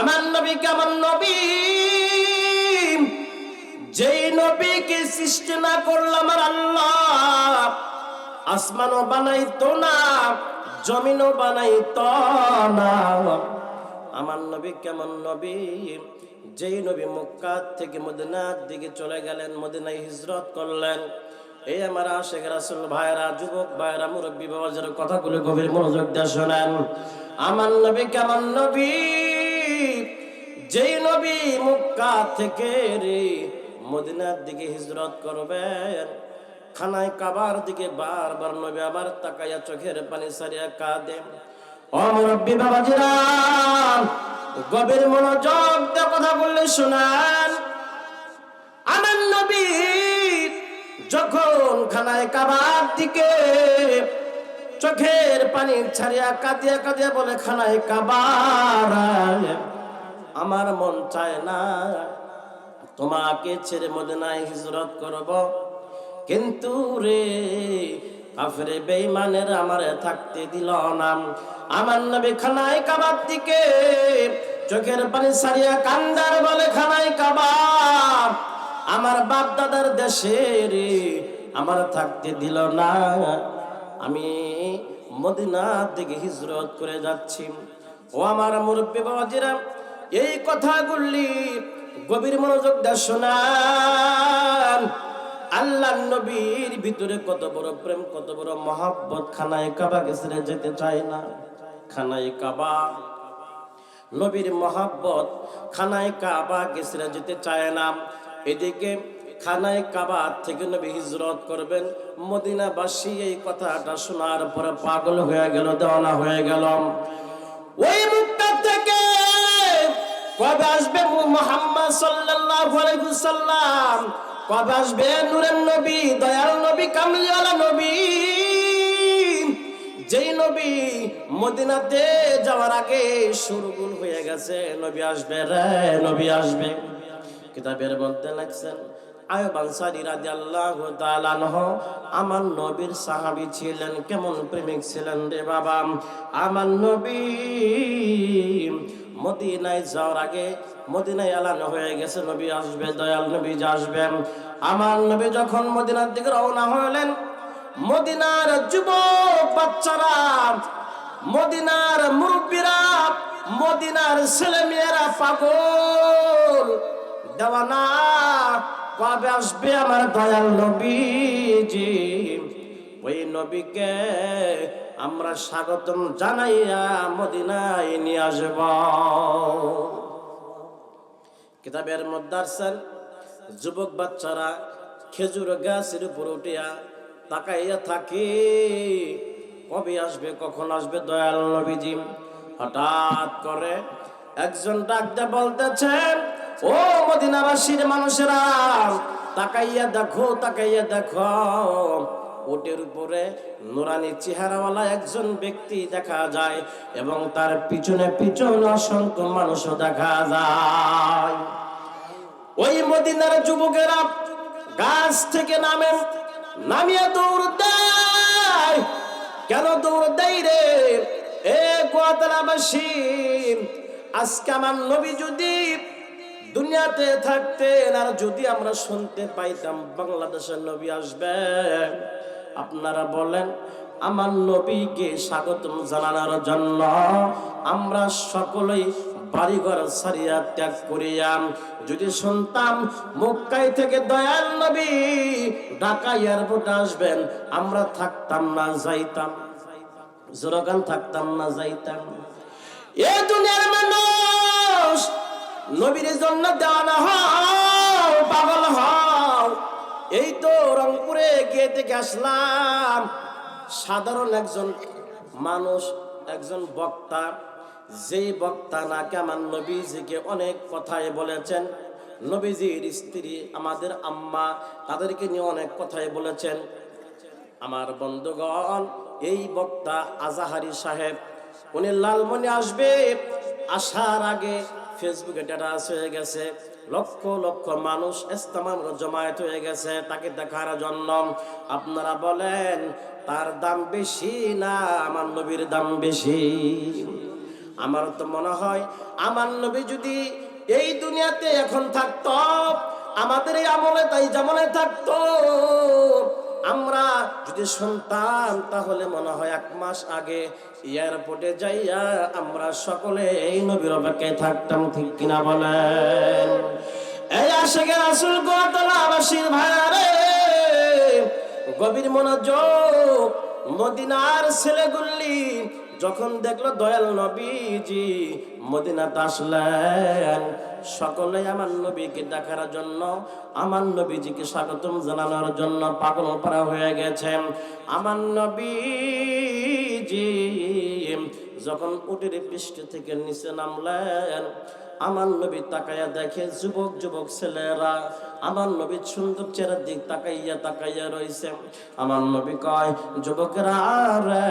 আমার নবী কেমন নবী? যেই নবীকে সৃষ্টি না করলাম আমার আল্লাহ, আসমানও বানাইতো না, জমিনও বানাইতো না। আমার নবী কেমন নবী? যেই নবী মক্কা থেকে মদিনার দিকে চলে গেলেন, মদিনায় হিজরত করলেন। এই আমার আশেখ রাসুল ভাইরা যুবক ভাইরা মুরব্বী বাবাজের কথাগুলো গভীর মনোযোগ দিয়ে শোনেন, আমার নবী কেমন নবী? যেই নবী মক্কা থেকে রে মদিনার দিকে হিজরত করবেন, খানায় কাবার দিকে বারবার নবী আবার তাকাইয়া চোখের পানি সারিয়া কাঁদে অমরব্বী বাবাজিরা, গভীর মনোযোগ দিয়ে কথা বললে শোনান। আমার নবী যখন খানায় কাবার দিকে চোখের পানি ছাড়িয়া কাঁদিয়া কাঁদিয়া বলে, খানায় কাবার আমার মন চায় না। তোমাকে ছেড়ে মদিনায় হিজরত করব। কিন্তু রে, কাফেরে বেঈমানের আমারে থাকতে দিল না। আমার নবী খানায় কাবার দিকে চোখের পানি সারিয়া কান্দার বলে, খানায় কাবার। আমার বাপ দাদার দেশে রে, আমার থাকতে দিল না। আমি মদিনার দিকে হিজরত করে যাচ্ছি। ও আমার মুরব্বী বাবাজিরা, এই কথাগুলি গভীর মনোযোগ দিয়ে শোনান। আল্লাহ নবীর ভিতরে কত বড় প্রেম, কত বড় মহাব্বত। খানায় কাবা গেছে যেতে চায় না। খানায় কাবা, নবীর মহাব্বত। খানায় কাবা গেছে যেতে চায় না। এদিকে খানায় কাবা থেকে নবী হিজরত করবেন। মদিনাবাসী এই কথাটা শোনার পরে পাগল হয়ে গেল, দেওয়ানা হয়ে গেল। ওই মুক্তা থেকে কবে আসবে মোহাম্মদ সাল্লাল্লাহু আলাইহি সাল্লাম কবে আসবে নূরের নবী, দয়াল নবী কামলিওয়ালা নবী? যেই নবী মদিনাতে যাওয়ার আগে শুরুগুল হয়ে গেছে। নবী আসবে রে, নবী আসবে। কিতাবের মধ্যে লাগছেন আয়ব আনসারী রাদিয়াল্লাহু তাআলা আনহু, আমার নবীর সাহাবী ছিলেন, কেমন প্রেমিক ছিলেন রে বাবা? আমার নবী মদিনায় যাওয়ার আগে মদিনায় এলান হয়ে গেছে, নবী আসবে, দয়াল নবী আসবেন আমার নবী যখন মদিনার দিকে রওনা হলেন, মদিনার যুবক বাচ্চারা, মদিনার মুরব্বীরা, মদিনার ছেলে মেয়েরা পাগল, দেওয়ানা কবে আসবে আমার দয়াল নবীজি? ওই নবীকে আমরা স্বাগতম জানাইয়া মদিনায় নিয়ে আসব। কিতাবের মধ্যে আসছেন, যুবক বাচ্চারা খেজুর গাছের উপর উঠিয়া তাকাইয়া থাকি, কবে আসবে, কখন আসবে দয়াল নবীজি? হঠাৎ করে একজন ডাক দিয়ে বলতেছেন ও মদিনাবাসীর মানুষেরা, তাকাইয়া দেখো তাকাইয়া দেখো। ওটের উপরে নুরানি চেহারাওয়ালা একজন ব্যক্তি দেখা যায় এবং তার পিছনে পিছনে অসংখ্য মানুষও দেখা যায়। ওই মদিনার যুবকেরা গাছ থেকে নামেন নামিয়ে দৌড় দেয়। কেন দৌড় দেয় রে? এ গোয়াতলাবাসী, আজকে আমার নবী যদি দুনিয়াতে থাকতেন, আর যদি আমরা শুনতে পাইতাম বাংলাদেশের নবী আসবে, আপনারা বলেন, আমার নবীকে স্বাগতম জানানোর জন্য আমরা সকলেই বাড়িঘর সারিয়া ত্যাগ করিয়াম। যদি শুনতাম মক্কাই থেকে দয়াল নবী ঢাকা এয়ারপোর্টে আসবেন, আমরা থাকতাম না, যাইতাম। জোরগান থাকতাম না, যাইতাম। এ দুনিয়ার মানুষ নবীর জন্য দেওয়ানা হও, পাগল হও। এই তো রংপুরে গিয়ে থেকে আসলাম। সাধারণ একজন মানুষ, একজন বক্তা, যেই বক্তা নাকি আমার নবীজিকে অনেক কথাই বলেছেন। নবীজির স্ত্রী, আমাদের আম্মা, তাদেরকে নিয়ে অনেক কথাই বলেছেন। আমার বন্ধুগণ, এই বক্তা আজাহারি সাহেব, উনি লালমনি আসবে, আসার আগে ফেসবুকে স্ট্যাটাস হয়ে গেছে। লক্ষ লক্ষ মানুষ ইস্তেমাম জমায়েত হয়ে গেছে তাকে দেখার জন্য। আপনারা বলেন, তার দাম বেশি না আমার নবীর দাম বেশি? আমার তো মনে হয়, আমার নবী যদি এই দুনিয়াতে এখন থাকত, আমাদের এই আমলে তাই জামলে থাকতো আমরা যদি শুনতাম তাহলে মনে হয় এক মাস আগে এয়ারপোর্টে যাইয়া আমরা সকলে এই নবীর অপেক্ষায় থাকতাম, ঠিক কিনা বলেন? এই আশেখের আসল গোয়াতলাবাসীর ভাইয়ারে, গভীর মনোযোগ, মদিনার ছেলেগুলি যখন দেখল দয়াল নবীজি মদিনাতে আসলেন সকলে আমার নবীকে দেখার জন্য, আমার নবীজিকে স্বাগতম জানানোর জন্য পাগল পারা হয়ে গেছেন। আমার নবীজি যখন উটের পৃষ্ঠ থেকে নিচে নামলেন আমার নবী তাকাইয়া দেখে, যুবক যুবক ছেলেরা, আমার নবীর সুন্দর চেহারার দিক তাকাইয়া তাকাইয়া রয়েছে আমার নবী কয়, যুবকেরা, রে,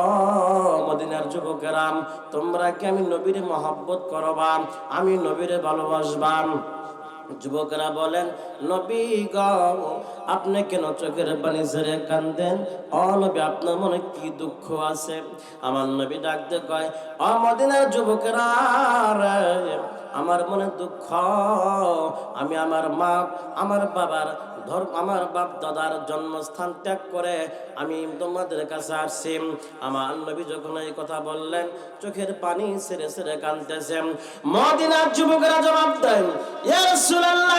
ও মদিনার যুবকেরা, তোমরা কি আমি নবীরে মহব্বত করবা? আমি নবীরে ভালোবাসবাম? যুবকরা বলেন, নবী গাও আপনি কেন চোখের পানি ঝরে কান্দেন অ নবী, আপনার মনে কি দুঃখ আছে? আমার নবী ডাকতে কয় অ মদিনার যুবকেরা আমার মনে দুঃখ। আমি আমার মা, আমার বাবার ধর্ম আমার বাপ দাদার জন্মস্থান ত্যাগ করে আমি তোমাদের কাছে আসছি। আমার নবী যখন এই কথা বললেন চোখের পানি ছেড়ে ছেড়ে কানতেছেন মদিনার যুবকেরা জবাব দেন ইয়া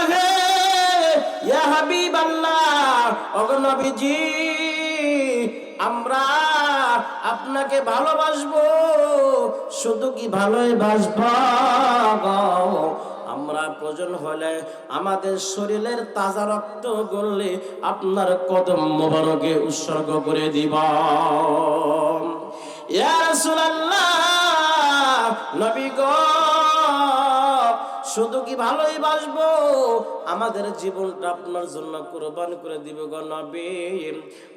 হে, ইয়া হাবিবাল্লাহ ওগো আমরা আপনাকে ভালোবাসবো শুধু কি ভালোই বাসবো? আমরা প্রয়োজন হলে আমাদের শরীরের তাজা রক্ত গড়লে আপনার কদম মোবারকে উৎসর্গ করে দিব। শুধু কি ভালোই বাসবো? আমাদের জীবনটা আপনার জন্য কোরবান করে দিব নবী।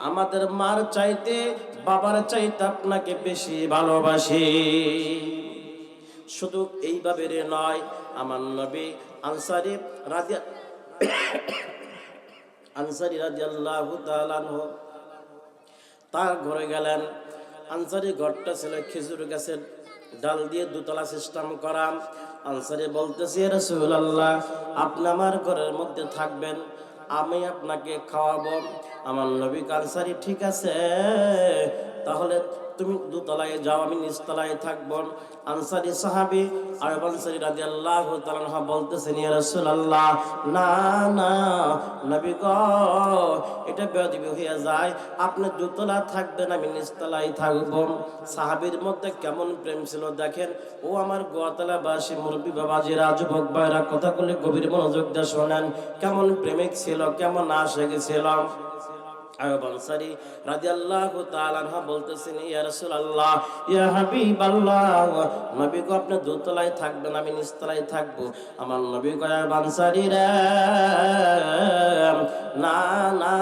আমাদের মার চাইতে, বাবার চাইতে আপনাকে বেশি ভালোবাসি। শুধু এইভাবে নয় আমার নবী আনসারি রাজি আনসারি রাজি আল্লাহ তার ঘরে গেলেন। আনসারি ঘরটা ছিল খেজুর গাছের ডাল দিয়ে দুতলা সিস্টেম করা। আনসারি বলতেছি রসুল্লাহ আপনি আমার ঘরের মধ্যে থাকবেন, আমি আপনাকে খাওয়াবো। আমার নবী আনসারি, ঠিক আছে, তাহলে তুমি দুতলায় যাও, আমি নিচতলায় থাকব। আনসারি সাহাবি আর আনসারি রাজি আল্লাহ তালাহা বলতেছেন, ইয়া রাসূলুল্লাহ, না না, নবী গো, এটা বেয়াদবি হয়ে যায়। আপনি দুতলা থাকবেন, আমি নিচতলায় থাকব। সাহাবীর মধ্যে কেমন প্রেম ছিল দেখেন। ও আমার গোয়াতলা বাসী মুরব্বী বাবাজিরা, যুবক ভাইরা, কথাগুলি গভীর মনোযোগ দিয়ে শোনেন। কেমন প্রেমিক ছিল, কেমন আশেক ছিল। আয়ুব আনসারি রাদিয়াল্লাহু তাআলা আনহা বলতেছেন, ইয়া রাসূলুল্লাহ, ইয়া হাবিবাল্লাহ, নবী গো, আপনি দোতলায় থাকবেন, আমি নিচতলায় থাকব। আমার নবী গো আনসারী রে, না না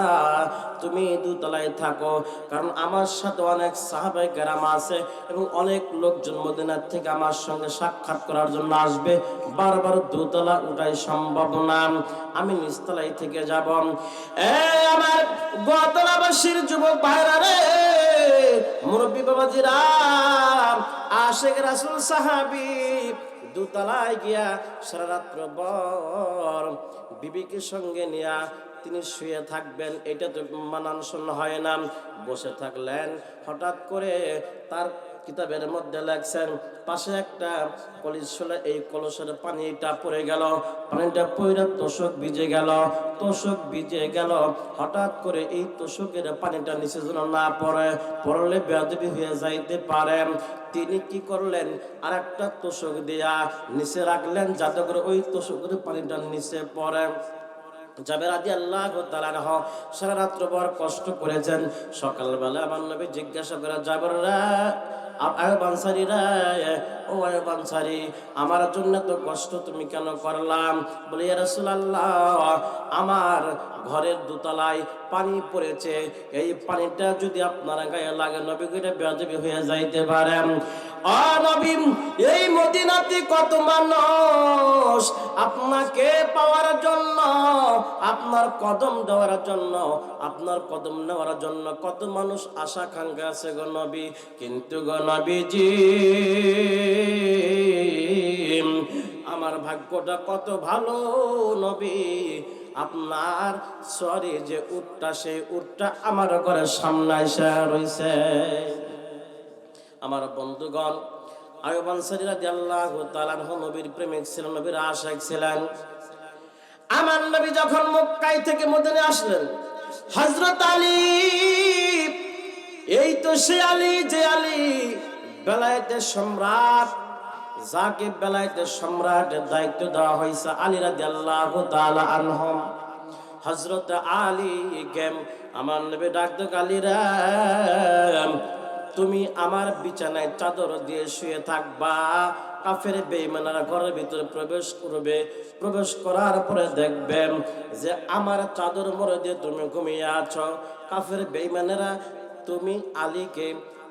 তুমি দুতলায় থাকো। কারণ আমার সাথে অনেক সাহাবাই কেরাম আছে এবং অনেক লোকজন মদিনার থেকে আমার সঙ্গে সাক্ষাৎ করার জন্য আসবে। বারবার দোতলা উঠাই সম্ভব না। আমি নিচতলায় থেকে যাব। আমার গোতলাবাসীর যুবক ভাইরা রে, মুরব্বী বাবাজিরা, আশেখ রাসুল সাহাবি, দুতলায় গিয়া সারা রাত্র বর বিবিকে সঙ্গে নিয়া তিনি শুয়ে থাকবেন, এটা তো মানানসন হয় না। বসে থাকলেন, হঠাৎ করে তার কিতাবের মধ্যে লেখছেন, পাশে একটা কলিস এই কলসের পানিটা পড়ে গেল, পানিটা পইরা তোষক ভিজে গেল, তোষক ভিজে গেল, হঠাৎ করে এই তোষকের পানিটা নিচে যেন না পড়ে, পড়লে বেয়াদবি হয়ে যাইতে পারে। তিনি কি করলেন? আর একটা তোষক দিয়া নিচে রাখলেন, যাতে করে ওই তোষকের পানিটা নিচে পড়ে। জাবের আদি আল্লাহ তালাহ সারা রাত্র বর কষ্ট করেছেন। সকালবেলা আমার নবী জিজ্ঞাসা করে, জাবের আয়ব আনসারি রে, ও আয়ব আনসারি আমার জন্য তো কষ্ট তুমি কেন করলাম? বলি রসুলাল্লাহ, আমার ঘরের দোতলায় পানি পড়েছে। এই পানিটা যদি আপনার গায়ে লাগে নবী বেয়াদবি হয়ে যাইতে পারেন অনবী এই মদিনাতে কত মানুষ আপনাকে পাওয়ার জন্য, আপনার কদম দেওয়ার জন্য, আপনার কদম নেওয়ার জন্য কত মানুষ আশা খাঙ্গা আছে গো নবী। কিন্তু গো নবীজি আমার ভাগ্যটা কত ভালো নবী। আপনার সরি যে উটটা, সেই উটটা আমার ঘরের সামনে এসে রয়েছে আমার বন্ধুগণ নবীর প্রেমিক ছিলেন, নবীর ছিলেন। আমার নবী যখন মক্কায় থেকে মদিনে আসলেন, হযরত আলী এই তো সে আলী, যে আলী। বেলায়েতের সম্রাট, যাকে বেলায়েতের সম্রাটের দায়িত্ব দেওয়া হয়েছে, আলী রাদিয়াল্লাহু তাআলা আনহুম। হযরত আলী গেম আমার নবী ডাকতো আলীরা তুমি আমার বিছানায় চাদর দিয়ে শুয়ে থাকবা। কাফের বেঈমানারা ঘরের ভিতরে প্রবেশ করবে। প্রবেশ করার পরে দেখবেন যে আমার চাদর মরে দিয়ে তুমি ঘুমিয়ে আছো। কাফের বেঈমানেরা তুমি আলীকে,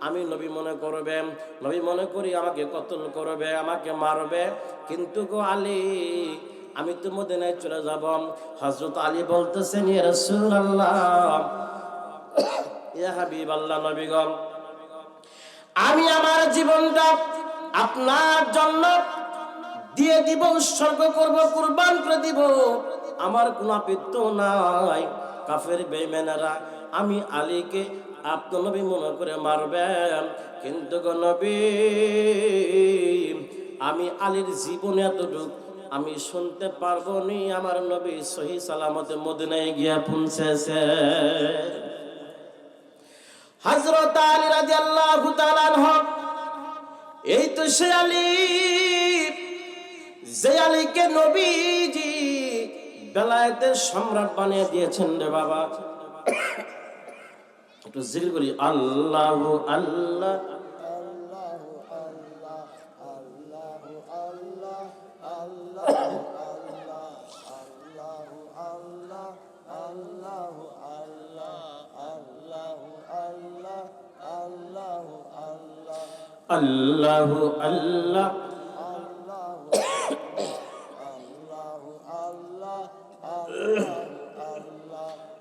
আমি নবী মনে করবে, নবী মনে করি আমাকে কতল করবে, আমাকে মারবে। কিন্তু গো আলী, আমি তো মদিনায় চলে যাব। হজরত আলী বলতেছেন হাবিব আমি আমার জীবনটা আপনার জন্য দিয়ে দিব উৎসর্গ করব, কুরবান করে দিব। আমার কোনো আপত্তি নাই। কাফের বেমেনারা আমি আলীকে আপনার মনে করে মারবেন। কিন্তু নবী, আমি আলীর জীবনে এতটুক আমি শুনতে পারব নি, আমার নবী সহি সালামতে মদিনায় গিয়া পৌঁছেছে। হজরত আলী রাদিয়াল্লাহু তাআলা আনহু, এই তো সে আলী, যে আলীকে নবীজি বেলায়েতের সম্রাট বানিয়ে দিয়েছেন রে বাবা। একটু জিকির করি আল্লাহ আল্লাহ। আল্লাহু আল্লাহ।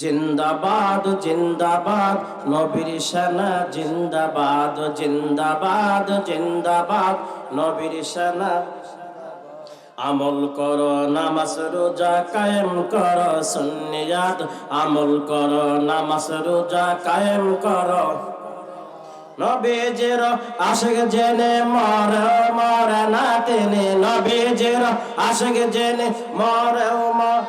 জিন্দাবাদ জিন্দাবাদ, নবীর শানা, জিন্দাবাদ জিন্দাবাদ জিন্দাবাদ, নবীর শানা। আমল কর, নামাজ রোজা কায়েম কর, সুন্নিয়াত। আমল কর, নামাজ রোজা কায়েম কর। নবীজের আশেক জেনে মর মর না তিনি নবীজের আশেক জেনে মর মর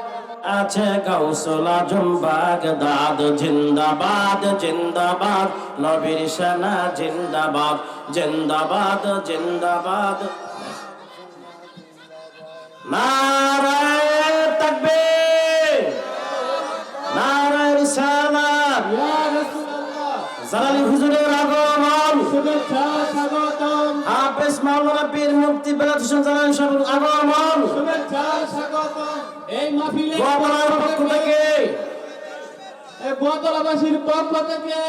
আছে গৌসল আজম বাগদাদ জিন্দাবাদ জিন্দাবাদ নবীর সেনা জিন্দাবাদ জিন্দাবাদ জিন্দাবাদ। নারায় তাকবীর নারায় রিসালাত। জালালি হুজুরের আগমন। শুভেচ্ছা স্বাগতম। হাফেজ মাওলানা পীর মুফতি বেলাত হোসেন জালালি সাহেবের আগমন শুভেচ্ছা এই মাহফিলে গোপালার পক্ষ থেকে। এই পক্ষ থেকে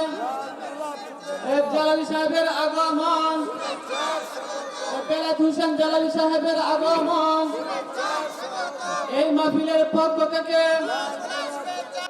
এই জালালি সাহেবের আগমন বেলাত হোসেন জালালি সাহেবের আগমন এই মাহফিলের পক্ষ থেকে